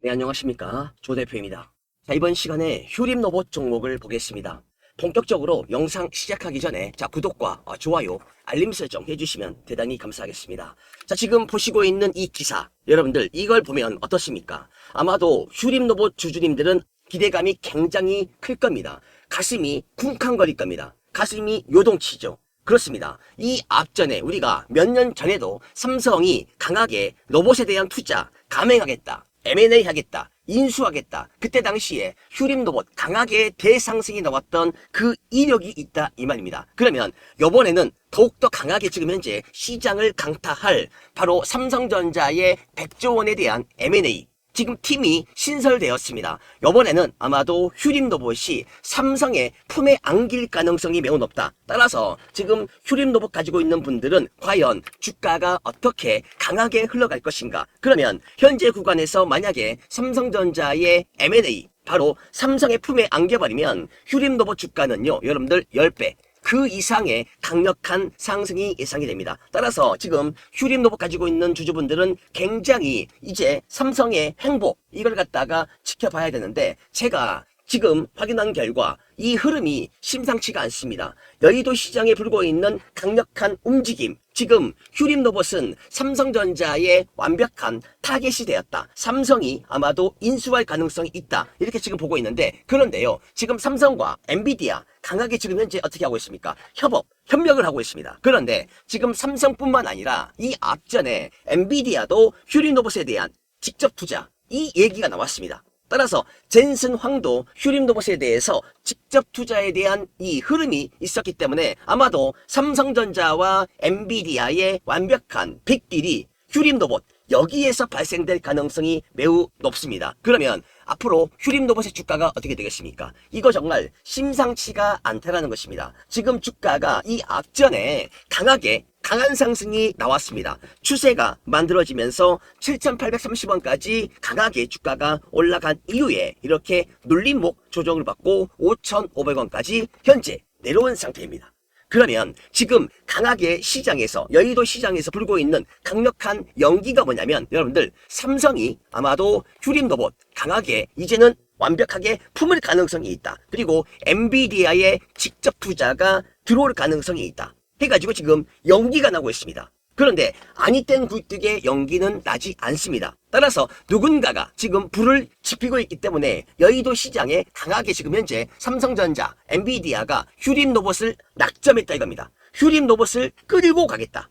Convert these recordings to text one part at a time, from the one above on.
네, 안녕하십니까. 조 대표입니다. 자, 이번 시간에 휴림 로봇 종목을 보겠습니다. 본격적으로 영상 시작하기 전에 자, 구독과 어, 좋아요, 알림 설정 해주시면 대단히 감사하겠습니다. 자, 지금 보시고 있는 이 기사, 여러분들 이걸 보면 어떻습니까? 아마도 휴림 로봇 주주님들은 기대감이 굉장히 클 겁니다. 가슴이 쿵쾅거릴 겁니다. 가슴이 요동치죠. 그렇습니다. 이 앞전에 우리가 몇 년 전에도 삼성이 강하게 로봇에 대한 투자 감행하겠다. M&A 하겠다. 인수하겠다. 그때 당시에 휴림 로봇 강하게 대상승이 나왔던 그 이력이 있다 이 말입니다. 그러면 요번에는 더욱더 강하게 지금 현재 시장을 강타할 바로 삼성전자의 100조 원에 대한 M&A 지금 팀이 신설되었습니다. 이번에는 아마도 휴림 로봇이 삼성의 품에 안길 가능성이 매우 높다. 따라서 지금 휴림 로봇 가지고 있는 분들은 과연 주가가 어떻게 강하게 흘러갈 것인가? 그러면 현재 구간에서 만약에 삼성전자의 M&A 바로 삼성의 품에 안겨버리면 휴림 로봇 주가는요, 여러분들 10배, 그 이상의 강력한 상승이 예상이 됩니다. 따라서 지금 휴림 로봇 가지고 있는 주주분들은 굉장히 이제 삼성의 행복 이걸 갖다가 지켜봐야 되는데 제가 지금 확인한 결과 이 흐름이 심상치가 않습니다. 여의도 시장에 불고 있는 강력한 움직임. 지금 휴림 로봇은 삼성전자의 완벽한 타겟이 되었다. 삼성이 아마도 인수할 가능성이 있다. 이렇게 지금 보고 있는데 그런데요. 지금 삼성과 엔비디아 강하게 지금 현재 어떻게 하고 있습니까? 협업, 협력을 하고 있습니다. 그런데 지금 삼성뿐만 아니라 이 앞전에 엔비디아도 휴림 로봇에 대한 직접 투자 이 얘기가 나왔습니다. 따라서 젠슨 황도 휴림 로봇에 대해서 직접 투자에 대한 이 흐름이 있었기 때문에 아마도 삼성전자와 엔비디아의 완벽한 빅딜이 휴림 로봇 여기에서 발생될 가능성이 매우 높습니다. 그러면 앞으로 휴림 로봇의 주가가 어떻게 되겠습니까? 이거 정말 심상치가 않다라는 것입니다. 지금 주가가 이 앞전에 강하게 강한 상승이 나왔습니다. 추세가 만들어지면서 7,830원까지 강하게 주가가 올라간 이후에 이렇게 눌림목 조정을 받고 5,500원까지 현재 내려온 상태입니다. 그러면 지금 강하게 시장에서 여의도 시장에서 불고 있는 강력한 연기가 뭐냐면 여러분들 삼성이 아마도 휴림 로봇 강하게 이제는 완벽하게 품을 가능성이 있다. 그리고 엔비디아의 직접 투자가 들어올 가능성이 있다. 해가지고 지금 연기가 나고 있습니다. 그런데 아니 땐 굴뚝의 연기는 나지 않습니다. 따라서 누군가가 지금 불을 지피고 있기 때문에 여의도 시장에 강하게 지금 현재 삼성전자, 엔비디아가 휴림 로봇을 낙점했다 이겁니다. 휴림 로봇을 끌고 가겠다.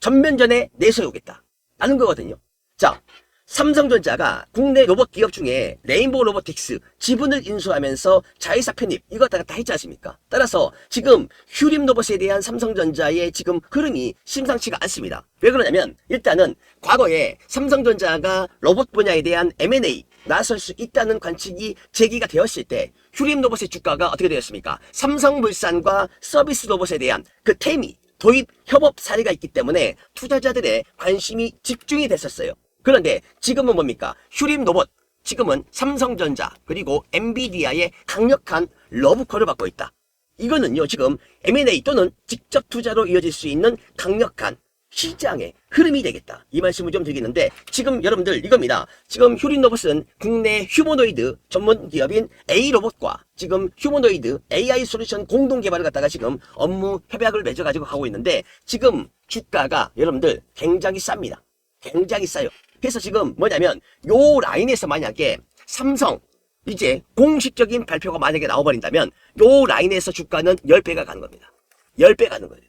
전면전에 내세우겠다. 라는 거거든요. 자, 삼성전자가 국내 로봇 기업 중에 레인보우 로보틱스 지분을 인수하면서 자회사 편입 이거 다, 다 했지 않습니까? 따라서 지금 휴림 로봇에 대한 삼성전자의 지금 흐름이 심상치가 않습니다. 왜 그러냐면 일단은 과거에 삼성전자가 로봇 분야에 대한 M&A 나설 수 있다는 관측이 제기가 되었을 때 휴림 로봇의 주가가 어떻게 되었습니까? 삼성물산과 서비스 로봇에 대한 그 태미 도입 협업 사례가 있기 때문에 투자자들의 관심이 집중이 됐었어요. 그런데 지금은 뭡니까? 휴림 로봇. 지금은 삼성전자 그리고 엔비디아의 강력한 러브콜을 받고 있다. 이거는요 지금 M&A 또는 직접 투자로 이어질 수 있는 강력한 시장의 흐름이 되겠다. 이 말씀을 좀 드리겠는데 지금 여러분들 이겁니다. 지금 휴림 로봇은 국내 휴머노이드 전문 기업인 A로봇과 지금 휴머노이드 AI 솔루션 공동 개발을 갖다가 지금 업무 협약을 맺어 가지고 하고 있는데 지금 주가가 여러분들 굉장히 쌉니다. 굉장히 싸요. 그래서 지금 뭐냐면 요 라인에서 만약에 삼성 이제 공식적인 발표가 만약에 나와버린다면 요 라인에서 주가는 10배가 가는 겁니다. 10배 가는 거예요.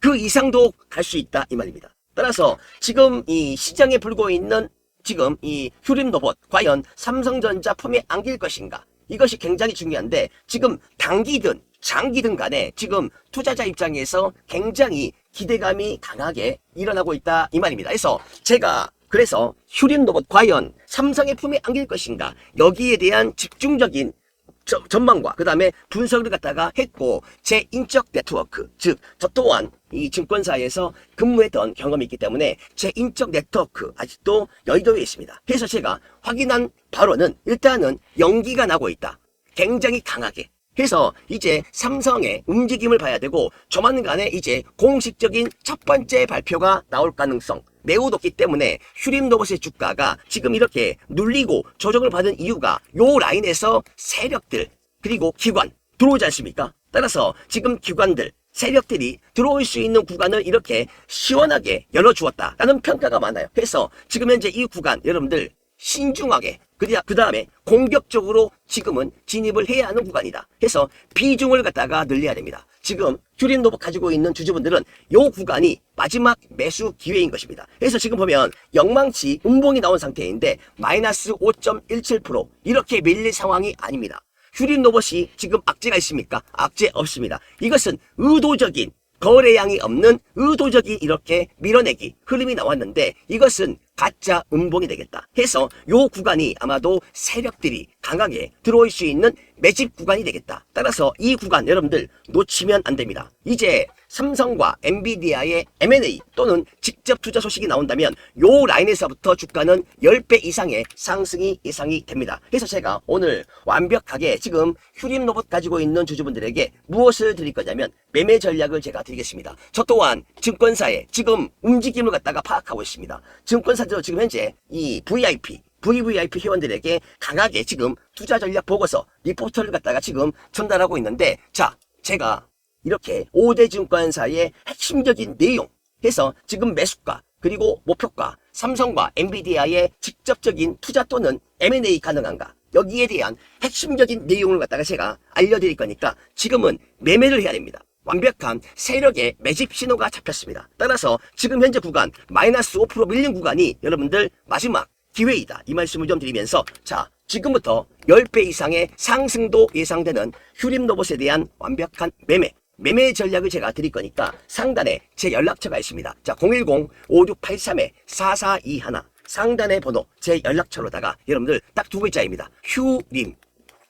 그 이상도 갈 수 있다 이 말입니다. 따라서 지금 이 시장에 불고 있는 지금 이 휴림 로봇 과연 삼성전자 품에 안길 것인가 이것이 굉장히 중요한데 지금 단기든 장기든 간에 지금 투자자 입장에서 굉장히 기대감이 강하게 일어나고 있다 이 말입니다. 그래서 제가 그래서 휴림 로봇 과연 삼성의 품에 안길 것인가 여기에 대한 집중적인 저- 전망과 그 다음에 분석을 갖다가 했고 제 인적 네트워크 즉 저 또한 이 증권사에서 근무했던 경험이 있기 때문에 제 인적 네트워크 아직도 여의도에 있습니다. 그래서 제가 확인한 바로는 일단은 연기가 나고 있다. 굉장히 강하게. 그래서 이제 삼성의 움직임을 봐야 되고 조만간에 이제 공식적인 첫 번째 발표가 나올 가능성 매우 높기 때문에 휴림 로봇의 주가가 지금 이렇게 눌리고 조정을 받은 이유가 요 라인에서 세력들 그리고 기관 들어오지 않습니까? 따라서 지금 기관들 세력들이 들어올 수 있는 구간을 이렇게 시원하게 열어주었다라는 평가가 많아요. 그래서 지금 현재 이 구간 여러분들 신중하게 그 다음에 공격적으로 지금은 진입을 해야 하는 구간이다. 해서 비중을 갖다가 늘려야 됩니다. 지금 로봇 가지고 있는 주주분들은 요 구간이 마지막 매수 기회인 것입니다. 그래서 지금 보면 영망치 음봉이 나온 상태인데 마이너스 5.17% 이렇게 밀릴 상황이 아닙니다. 휴림 로봇이 지금 악재가 있습니까? 악재 없습니다. 이것은 의도적인 거래량이 없는 의도적인 이렇게 밀어내기 흐름이 나왔는데 이것은 가짜 음봉이 되겠다 해서 요 구간이 아마도 세력들이 강하게 들어올 수 있는 매집 구간이 되겠다. 따라서 이 구간 여러분들 놓치면 안 됩니다. 이제 삼성과 엔비디아의 M&A 또는 직접 투자 소식이 나온다면 요 라인에서부터 주가는 10배 이상의 상승이 예상이 됩니다. 그래서 제가 오늘 완벽하게 지금 휴림 로봇 가지고 있는 주주분들에게 무엇을 드릴 거냐면 매매 전략을 제가 드리겠습니다. 저 또한 증권사의 지금 움직임을 갖다가 파악하고 있습니다. 증권사 들 지금 현재 이 VIP VVIP 회원들에게 강하게 지금 투자 전략 보고서 리포터를 갖다가 지금 전달하고 있는데 자 제가 이렇게 5대 증권사의 핵심적인 내용 해서 지금 매수가 그리고 목표가 삼성과 엔비디아의 직접적인 투자 또는 M&A 가능한가 여기에 대한 핵심적인 내용을 갖다가 제가 알려드릴 거니까 지금은 매매를 해야 됩니다. 완벽한 세력의 매집 신호가 잡혔습니다. 따라서 지금 현재 구간 마이너스 5% 밀린 구간이 여러분들 마지막 기회이다. 이 말씀을 좀 드리면서 자 지금부터 10배 이상의 상승도 예상되는 휴림 로봇에 대한 완벽한 매매 매매 전략을 제가 드릴 거니까 상단에 제 연락처가 있습니다. 자 010-5683-4421 상단의 번호 제 연락처로다가 여러분들 딱 두 글자입니다. 휴림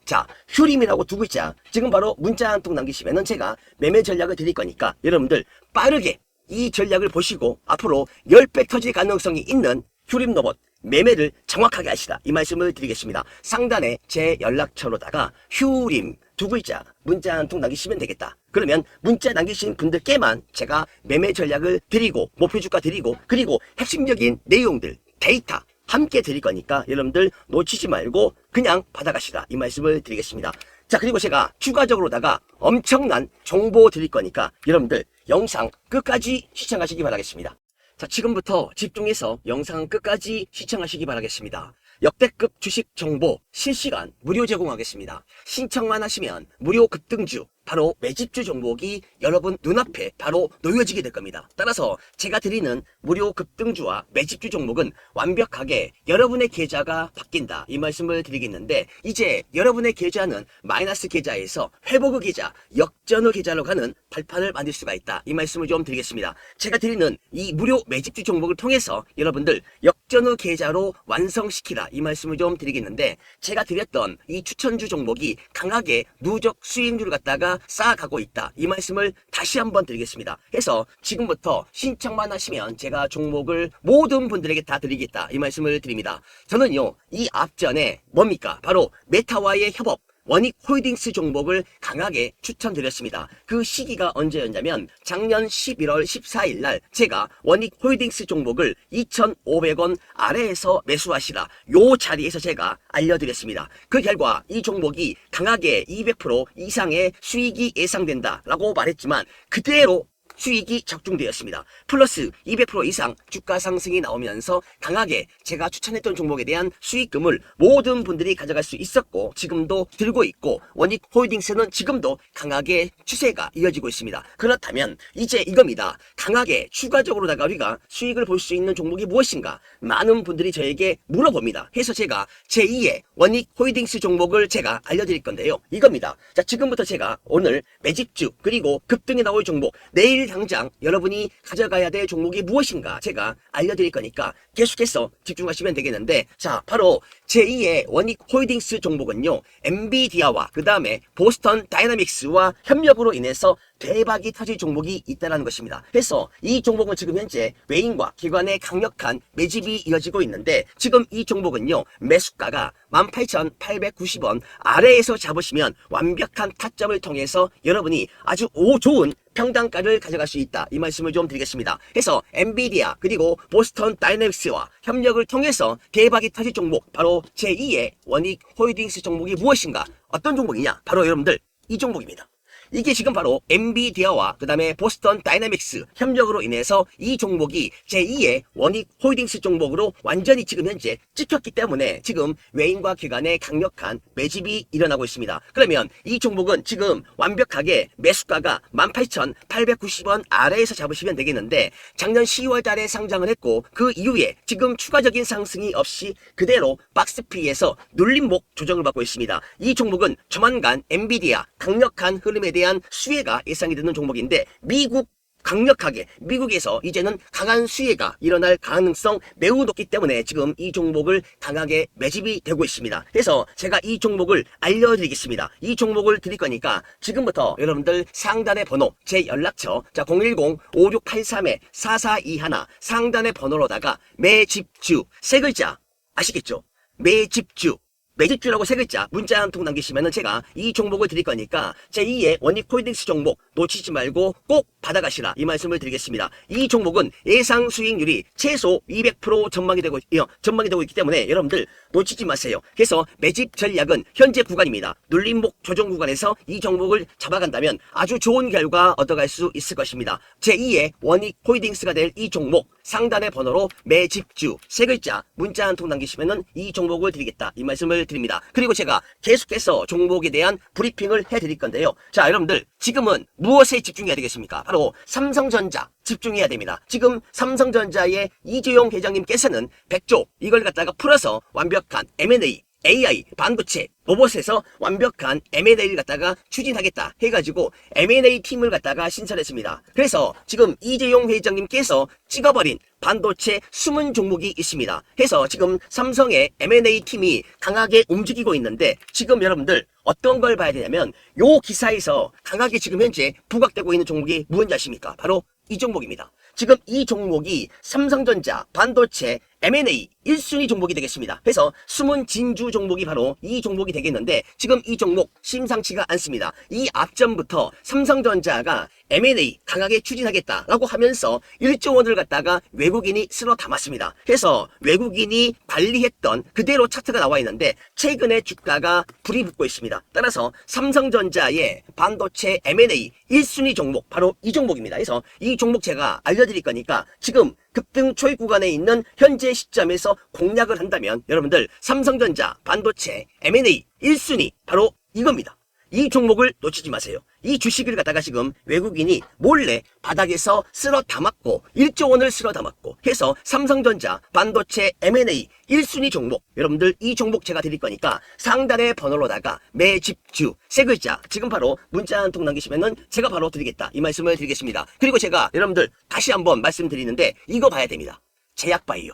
자, 휴림이라고 두 글자. 지금 바로 문자 한 통 남기시면은 제가 매매 전략을 드릴 거니까 여러분들 빠르게 이 전략을 보시고 앞으로 10배 터질 가능성이 있는 휴림 로봇 매매를 정확하게 하시라. 이 말씀을 드리겠습니다. 상단에 제 연락처로다가 휴림 두 글자 문자 한 통 남기시면 되겠다. 그러면 문자 남기신 분들께만 제가 매매 전략을 드리고 목표 주가 드리고 그리고 핵심적인 내용들 데이터 함께 드릴 거니까 여러분들 놓치지 말고 그냥 받아가시라 이 말씀을 드리겠습니다. 자 그리고 제가 추가적으로다가 엄청난 정보 드릴 거니까 여러분들 영상 끝까지 시청하시기 바라겠습니다. 자 지금부터 집중해서 영상 끝까지 시청하시기 바라겠습니다. 역대급 주식 정보 실시간 무료 제공하겠습니다. 신청만 하시면 무료 급등주 바로 매집주 종목이 여러분 눈앞에 바로 놓여지게 될 겁니다. 따라서 제가 드리는 무료 급등주와 매집주 종목은 완벽하게 여러분의 계좌가 바뀐다 이 말씀을 드리겠는데 이제 여러분의 계좌는 마이너스 계좌에서 회복의 계좌, 역전의 계좌로 가는 발판을 만들 수가 있다 이 말씀을 좀 드리겠습니다. 제가 드리는 이 무료 매집주 종목을 통해서 여러분들 역전의 계좌로 완성시키라 이 말씀을 좀 드리겠는데 제가 드렸던 이 추천주 종목이 강하게 누적 수익률을 갖다가 쌓아가고 있다. 이 말씀을 다시 한번 드리겠습니다. 해서 지금부터 신청만 하시면 제가 종목을 모든 분들에게 다 드리겠다. 이 말씀을 드립니다. 저는요, 이 앞전에 뭡니까? 바로 메타와의 협업, 원익 홀딩스 종목을 강하게 추천드렸습니다. 그 시기가 언제였냐면 작년 11월 14일 날 제가 원익 홀딩스 종목을 2,500원 아래에서 매수하시라 요 자리에서 제가 알려드렸습니다. 그 결과 이 종목이 강하게 200% 이상의 수익이 예상된다라고 말했지만 그대로 수익이 적중되었습니다. 플러스 200% 이상 주가 상승이 나오면서 강하게 제가 추천했던 종목에 대한 수익금을 모든 분들이 가져갈 수 있었고 지금도 들고 있고 원익 홀딩스는 지금도 강하게 추세가 이어지고 있습니다. 그렇다면 이제 이겁니다. 강하게 추가적으로다가 우리가 수익을 볼 수 있는 종목이 무엇인가 많은 분들이 저에게 물어봅니다. 해서 제가 제2의 원익 홀딩스 종목을 제가 알려드릴 건데요. 이겁니다. 자 지금부터 제가 오늘 매집주 그리고 급등이 나올 종목 내일 당장 여러분이 가져가야 될 종목이 무엇인가 제가 알려드릴 거니까 계속해서 집중하시면 되겠는데 자 바로 제2의 원익 홀딩스 종목은요 엔비디아와 그 다음에 보스턴 다이나믹스와 협력으로 인해서 대박이 터질 종목이 있다는 것입니다. 그래서 이 종목은 지금 현재 외인과 기관의 강력한 매집이 이어지고 있는데 지금 이 종목은요 매수가가 18,890원 아래에서 잡으시면 완벽한 타점을 통해서 여러분이 아주 오 좋은 평단가를 가져갈 수 있다. 이 말씀을 좀 드리겠습니다. 해서 엔비디아 그리고 보스턴 다이내믹스와 협력을 통해서 대박이 터질 종목 바로 제2의 원익 홀딩스 종목이 무엇인가? 어떤 종목이냐? 바로 여러분들 이 종목입니다. 이게 지금 바로 엔비디아와 그 다음에 보스턴 다이내믹스 협력으로 인해서 이 종목이 제2의 원익 홀딩스 종목으로 완전히 지금 현재 찍혔기 때문에 지금 외인과 기관의 강력한 매집이 일어나고 있습니다. 그러면 이 종목은 지금 완벽하게 매수가가 18,890원 아래에서 잡으시면 되겠는데 작년 10월 달에 상장을 했고 그 이후에 지금 추가적인 상승이 없이 그대로 박스피에서 눌림목 조정을 받고 있습니다. 이 종목은 조만간 엔비디아 강력한 흐름에 대한 수혜가 예상이 되는 종목인데 미국 강력하게 미국에서 이제는 강한 수혜가 일어날 가능성 매우 높기 때문에 지금 이 종목을 강하게 매집이 되고 있습니다. 그래서 제가 이 종목을 알려드리겠습니다. 이 종목을 드릴 거니까 지금부터 여러분들 상단의 번호, 제 연락처, 자 010-5683-4421 상단의 번호로다가 매집주 세 글자 아시겠죠? 매집주 매집주라고 세 글자 문자 한 통 남기시면은 제가 이 종목을 드릴 거니까 제2의 원익 홀딩스 종목 놓치지 말고 꼭 받아가시라 이 말씀을 드리겠습니다. 이 종목은 예상 수익률이 최소 200% 전망이 되고 어, 전망이 되고 있기 때문에 여러분들 놓치지 마세요. 그래서 매집 전략은 현재 구간입니다. 눌림목 조정 구간에서 이 종목을 잡아간다면 아주 좋은 결과 얻어갈 수 있을 것입니다. 제2의 원익 홀딩스가 될 이 종목 상단의 번호로 매집주 세 글자 문자 한 통 남기시면은 이 종목을 드리겠다 이 말씀을 드립니다. 그리고 제가 계속해서 종목에 대한 브리핑을 해드릴 건데요. 자 여러분들 지금은 무엇에 집중해야 되겠습니까? 바로 삼성전자 집중해야 됩니다. 지금 삼성전자의 이재용 회장님께서는 100조 이걸 갖다가 풀어서 완벽한 M&A AI, 반도체, 로봇에서 완벽한 M&A를 갖다가 추진하겠다 해가지고 M&A 팀을 갖다가 신설했습니다. 그래서 지금 이재용 회장님께서 찍어버린 반도체 숨은 종목이 있습니다. 해서 지금 삼성의 M&A 팀이 강하게 움직이고 있는데 지금 여러분들 어떤 걸 봐야 되냐면 요 기사에서 강하게 지금 현재 부각되고 있는 종목이 무엇인지 아십니까? 바로 이 종목입니다. 지금 이 종목이 삼성전자, 반도체, M&A 1순위 종목이 되겠습니다. 그래서 숨은 진주 종목이 바로 이 종목이 되겠는데 지금 이 종목 심상치가 않습니다. 이 앞전부터 삼성전자가 M&A 강하게 추진하겠다라고 하면서 1조 원을 갖다가 외국인이 쓸어 담았습니다. 그래서 외국인이 관리했던 그대로 차트가 나와 있는데 최근에 주가가 불이 붙고 있습니다. 따라서 삼성전자의 반도체 M&A 1순위 종목 바로 이 종목입니다. 그래서 이 종목 제가 알려드릴 거니까 지금 급등 초입 구간에 있는 현재 시점에서 공략을 한다면 여러분들 삼성전자 반도체 M&A 1순위 바로 이겁니다. 이 종목을 놓치지 마세요. 이 주식을 갖다가 지금 외국인이 몰래 바닥에서 쓸어 담았고 1조 원을 쓸어 담았고 해서 삼성전자 반도체 M&A 1순위 종목 여러분들 이 종목 제가 드릴 거니까 상단의 번호로다가 매집주 세 글자 지금 바로 문자 한 통 남기시면은 제가 바로 드리겠다 이 말씀을 드리겠습니다. 그리고 제가 여러분들 다시 한번 말씀드리는데 이거 봐야 됩니다. 제약바이오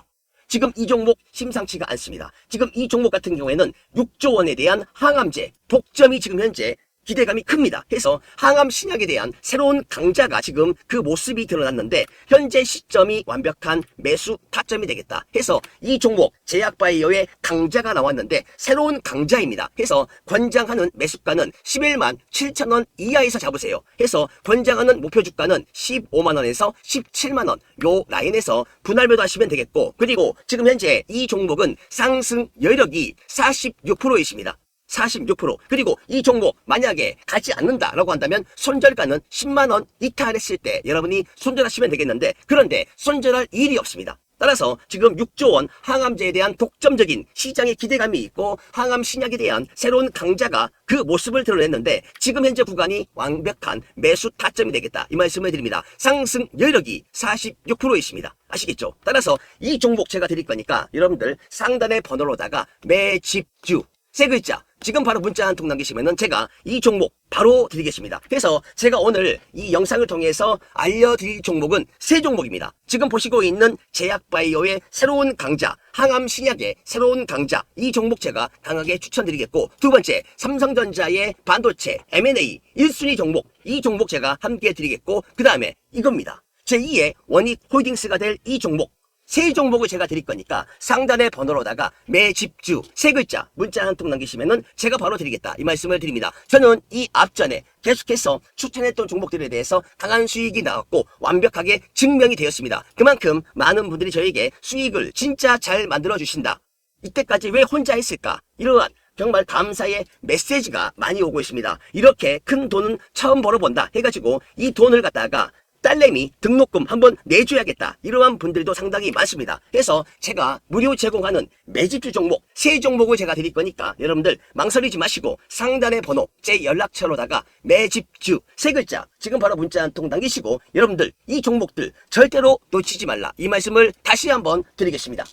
지금 이 종목 심상치가 않습니다. 지금 이 종목 같은 경우에는 6조 원에 대한 항암제 독점이 지금 현재 기대감이 큽니다. 해서 항암 신약에 대한 새로운 강자가 지금 그 모습이 드러났는데 현재 시점이 완벽한 매수 타점이 되겠다. 해서 이 종목 제약바이오의 강자가 나왔는데 새로운 강자입니다. 해서 권장하는 매수가는 11만 7천 원 이하에서 잡으세요. 해서 권장하는 목표 주가는 15만 원에서 17만 원 요 라인에서 분할 매도 하시면 되겠고 그리고 지금 현재 이 종목은 상승 여력이 46%이십니다. 46% 그리고 이 종목 만약에 가지 않는다라고 한다면 손절가는 10만원 이탈했을 때 여러분이 손절하시면 되겠는데 그런데 손절할 일이 없습니다. 따라서 지금 6조 원 항암제에 대한 독점적인 시장의 기대감이 있고 항암 신약에 대한 새로운 강자가 그 모습을 드러냈는데 지금 현재 구간이 완벽한 매수 타점이 되겠다 이 말씀을 드립니다. 상승 여력이 46%이십니다. 아시겠죠? 따라서 이 종목 제가 드릴 거니까 여러분들 상단의 번호로다가 매집주 세 글자 지금 바로 문자 한 통 남기시면은 제가 이 종목 바로 드리겠습니다. 그래서 제가 오늘 이 영상을 통해서 알려드릴 종목은 세 종목입니다. 지금 보시고 있는 제약바이오의 새로운 강자, 항암 신약의 새로운 강자 이 종목 제가 강하게 추천드리겠고 두 번째 삼성전자의 반도체 M&A 1순위 종목 이 종목 제가 함께 드리겠고 그 다음에 이겁니다. 제2의 원익 홀딩스가 될 이 종목 세 종목을 제가 드릴 거니까 상단의 번호로다가 매집주 세 글자 문자 한 통 남기시면은 제가 바로 드리겠다 이 말씀을 드립니다. 저는 이 앞전에 계속해서 추천했던 종목들에 대해서 강한 수익이 나왔고 완벽하게 증명이 되었습니다. 그만큼 많은 분들이 저에게 수익을 진짜 잘 만들어 주신다. 이때까지 왜 혼자 했을까? 이러한 정말 감사의 메시지가 많이 오고 있습니다. 이렇게 큰 돈은 처음 벌어본다 해가지고 이 돈을 갖다가 딸내미 등록금 한번 내줘야겠다. 이러한 분들도 상당히 많습니다. 그래서 제가 무료 제공하는 매집주 종목, 세 종목을 제가 드릴 거니까 여러분들 망설이지 마시고 상단의 번호, 제 연락처로다가 매집주 세 글자 지금 바로 문자 한 통 남기시고 여러분들 이 종목들 절대로 놓치지 말라. 이 말씀을 다시 한번 드리겠습니다.